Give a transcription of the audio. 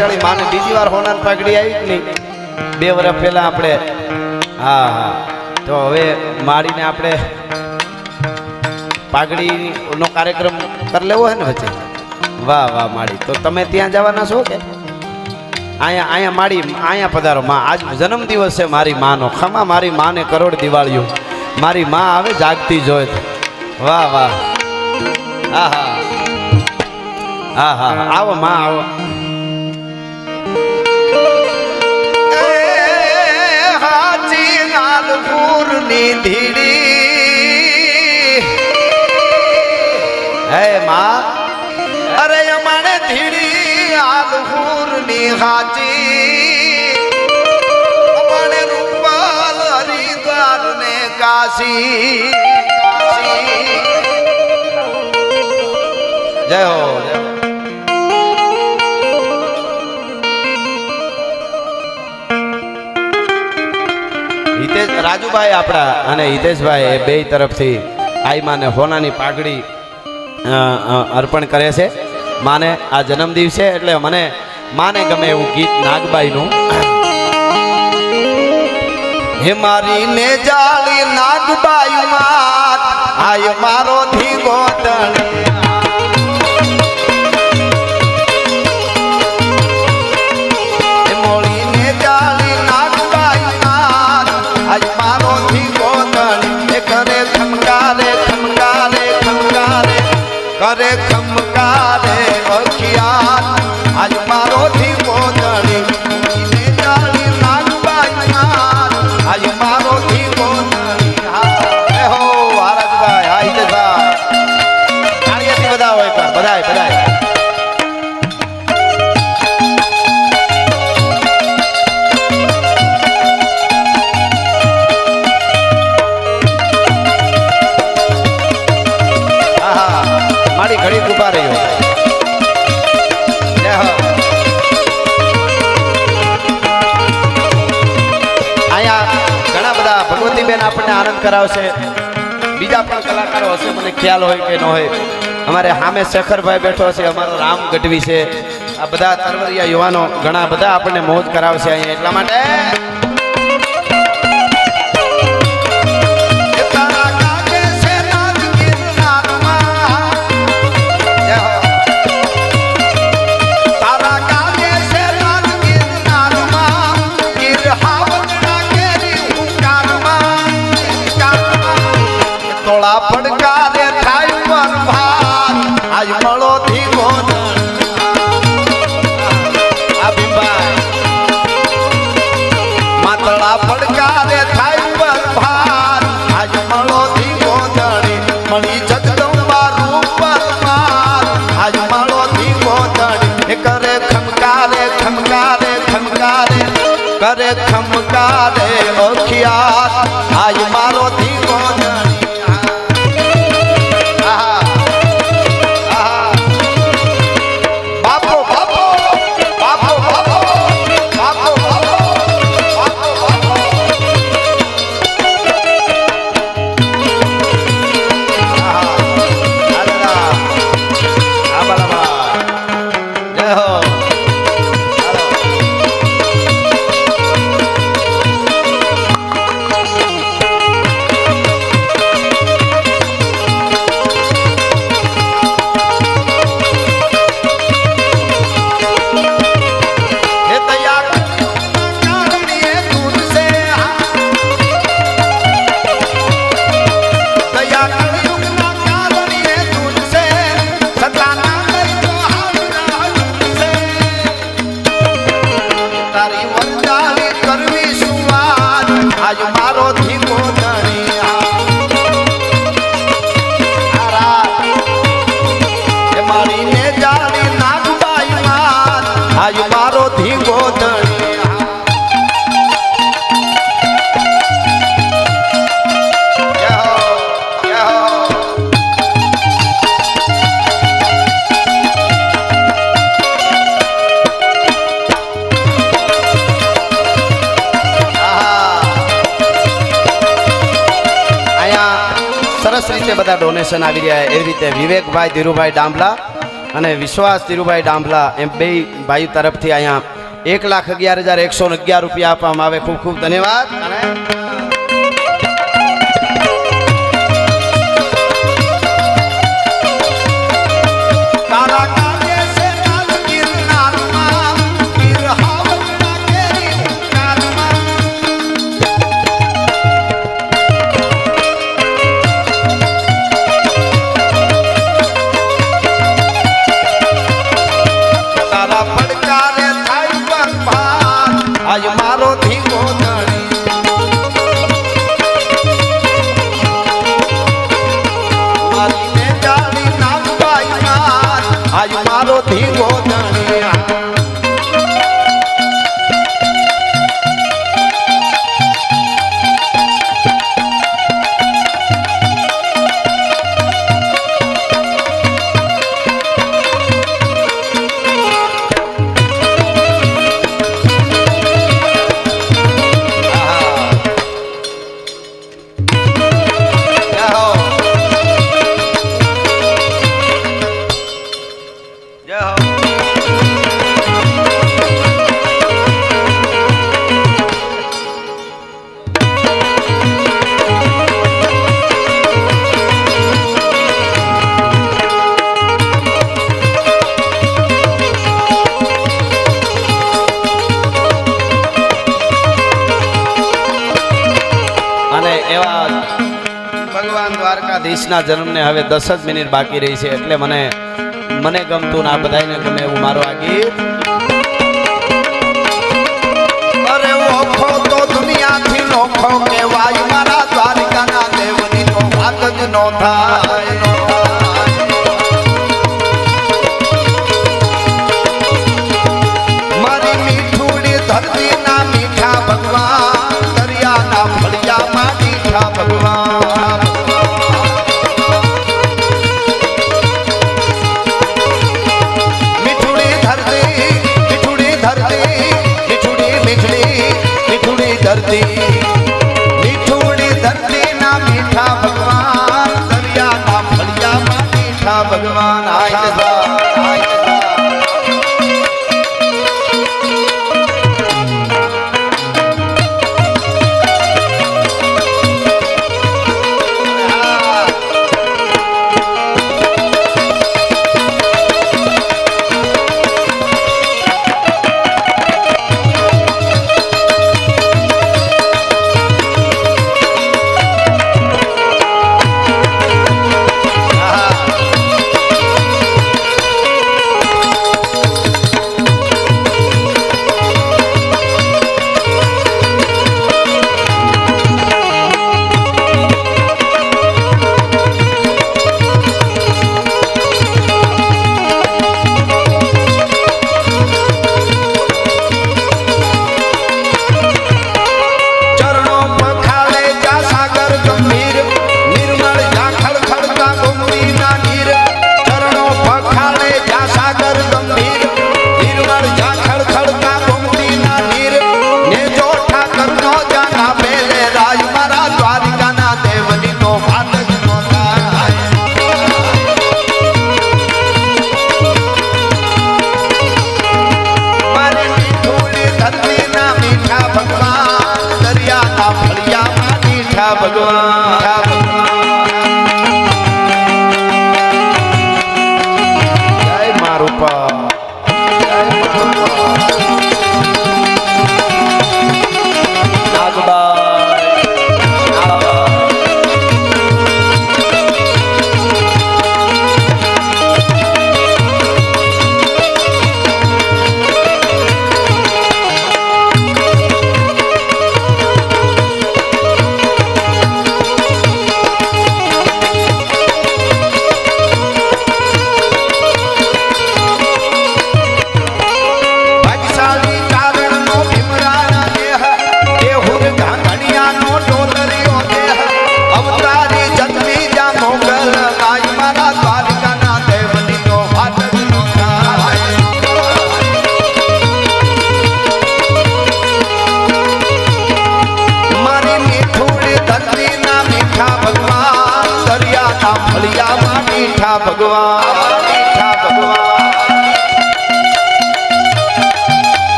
ભાઈસાળી માને બીજી વાર હોનાર પાઘડી આવી જ નહીં? બે વર્ષ પહેલા આપણે હા હા. તો હવે મારીને આપણે પાઘડીનો કાર્યક્રમ કરી લેવો હે ને વચ્ચે? વાહ વાહ માડી તો તમે ત્યાં જવાના છો કે? અહીંયા અહીંયા માડી અહીંયા પધારો. માં, આજ જન્મદિવસ છે મારી માનો. ખમા, મારી માને કરોડ દિવાળીઓ. મારી માં આવે જાગતી જોય વાહ વાહ. હા. હા હા હા. આવો, માં, આવો. નાલપુરની ધીડી. હે માં, અરે અમારે ધીડી આલપુરની હાચી. અમારે રૂપાલ હરિદ્વાર ને કાશી. જય હો, જય રાજુભાઈ આપણા અને હિતેશભાઈ એ બે તરફથી આઈ માને હોનાની પાઘડી અર્પણ કરે છે. માને આ જન્મદિવસ છે એટલે મને માને ગમે એવું ગીત નાગબાઈનું. હે મારી ને જાળી નાગબાઈ આય મારો ધીગો તણી. હો. અહીંયા ઘણા બધા ભગવતીબેન આપણને આનંદ કરાવશે. બીજા પણ કલાકારો હશે મને ખ્યાલ હોય કે ન હોય. અમારે સામે શેખરભાઈ બેઠો છે અમારો રામ ગઢવી છે. આ બધા તરવરિયા યુવાનો ઘણા બધા આપણને મોજ કરાવશે અહીંયા એટલા માટે. કરે ખમકારે અખિયાર. આજ મારો ધીમો Ayumar. ડોનેશન આવી રહ્યા એવી રીતે વિવેકભાઈ ધીરુભાઈ ડાંભલા અને વિશ્વાસ ધીરુભાઈ ડાંભલા એમ બે ભાઈ તરફથી અહીંયા એક લાખ અગિયાર હજાર એકસો અગિયાર રૂપિયા આપવામાં આવે. ખૂબ ખૂબ ધન્યવાદ. અને મારો ભગવાન દ્વારકાધીશના જન્મને હવે દસ જ મિનિટ બાકી રહી છે એટલે મને મને ગમતું ના બધાને ગમે એવું મારો આ ગીત. અરે ઓખો તો દુનિયાથી નોખો કહેવાય, મારા દ્વારિકાના દેવની તો વાત જ નો થાય. ધરતી મીઠુડી ધરતી